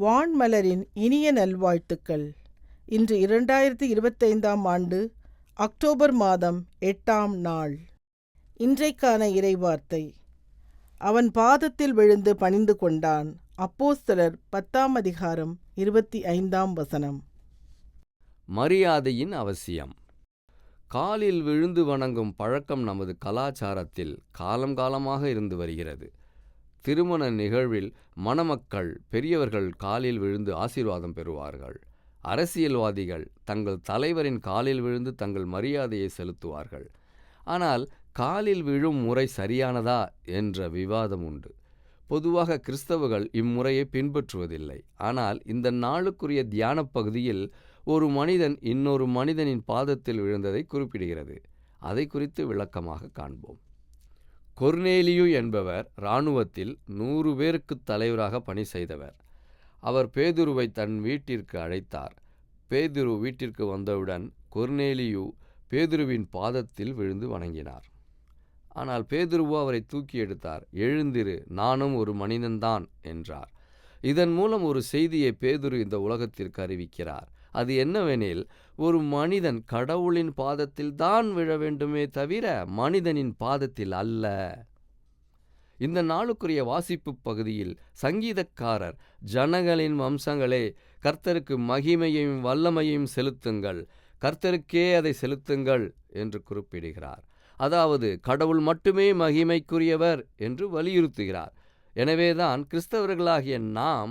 வான்மலரின் இனிய நல்வாழ்த்துக்கள். இன்று இரண்டாயிரத்தி இருபத்தைந்தாம் ஆண்டு அக்டோபர் மாதம் எட்டாம் நாள். இன்றைக்கான இறைவார்த்தை. அவன் பாதத்தில் விழுந்து பணிந்து கொண்டான். அப்போஸ்தலர் பத்தாம் அதிகாரம் இருபத்தி ஐந்தாம் வசனம். மரியாதையின் அவசியம். காலில் விழுந்து வணங்கும் பழக்கம் நமது கலாச்சாரத்தில் காலம் காலமாக இருந்து வருகிறது. திருமண நிகழ்வில் மணமக்கள் பெரியவர்கள் காலில் விழுந்து ஆசீர்வாதம் பெறுவார்கள். அரசியல்வாதிகள் தங்கள் தலைவரின் காலில் விழுந்து தங்கள் மரியாதையை செலுத்துவார்கள். ஆனால் காலில் விழும் முறை சரியானதா என்ற விவாதம் உண்டு. பொதுவாக கிறிஸ்தவர்கள் இம்முறையை பின்பற்றுவதில்லை. ஆனால் இந்த நாளுக்குரிய தியான பகுதியில் ஒரு மனிதன் இன்னொரு மனிதனின் பாதத்தில் விழுந்ததை குறிப்பிடுகிறது. அதை குறித்து விளக்கமாக காண்போம். கொர்னேலியு என்பவர் இராணுவத்தில் நூறு பேருக்கு தலைவராக பணி செய்தவர். அவர் பேதுருவை தன் வீட்டிற்கு அழைத்தார். பேதுரு வீட்டிற்கு வந்தவுடன் கொர்னேலியு பேதுருவின் பாதத்தில் விழுந்து வணங்கினார். ஆனால் பேதுருவோ அவரை தூக்கி எடுத்தார். எழுந்திரு நானும் ஒரு மனிதன்தான் என்றார். இதன் மூலம் ஒரு செய்தியை பேதுரு இந்த உலகத்திற்கு அறிவிக்கிறார். அது என்னவெனில் ஒரு மனிதன் கடவுளின் பாதத்தில் தான் விழ வேண்டுமே தவிர மனிதனின் பாதத்தில் அல்ல. இந்த நாளுக்குரிய வாசிப்பு பகுதியில் சங்கீதக்காரர் ஜனங்களின் வம்சங்களே கர்த்தருக்கு மகிமையையும் வல்லமையையும் செலுத்துங்கள். கர்த்தருக்கே அதை செலுத்துங்கள் என்று குறிப்பிடுகிறார். அதாவது கடவுள் மட்டுமே மகிமைக்குரியவர் என்று வலியுறுத்துகிறார். எனவேதான் கிறிஸ்தவர்களாகிய நாம்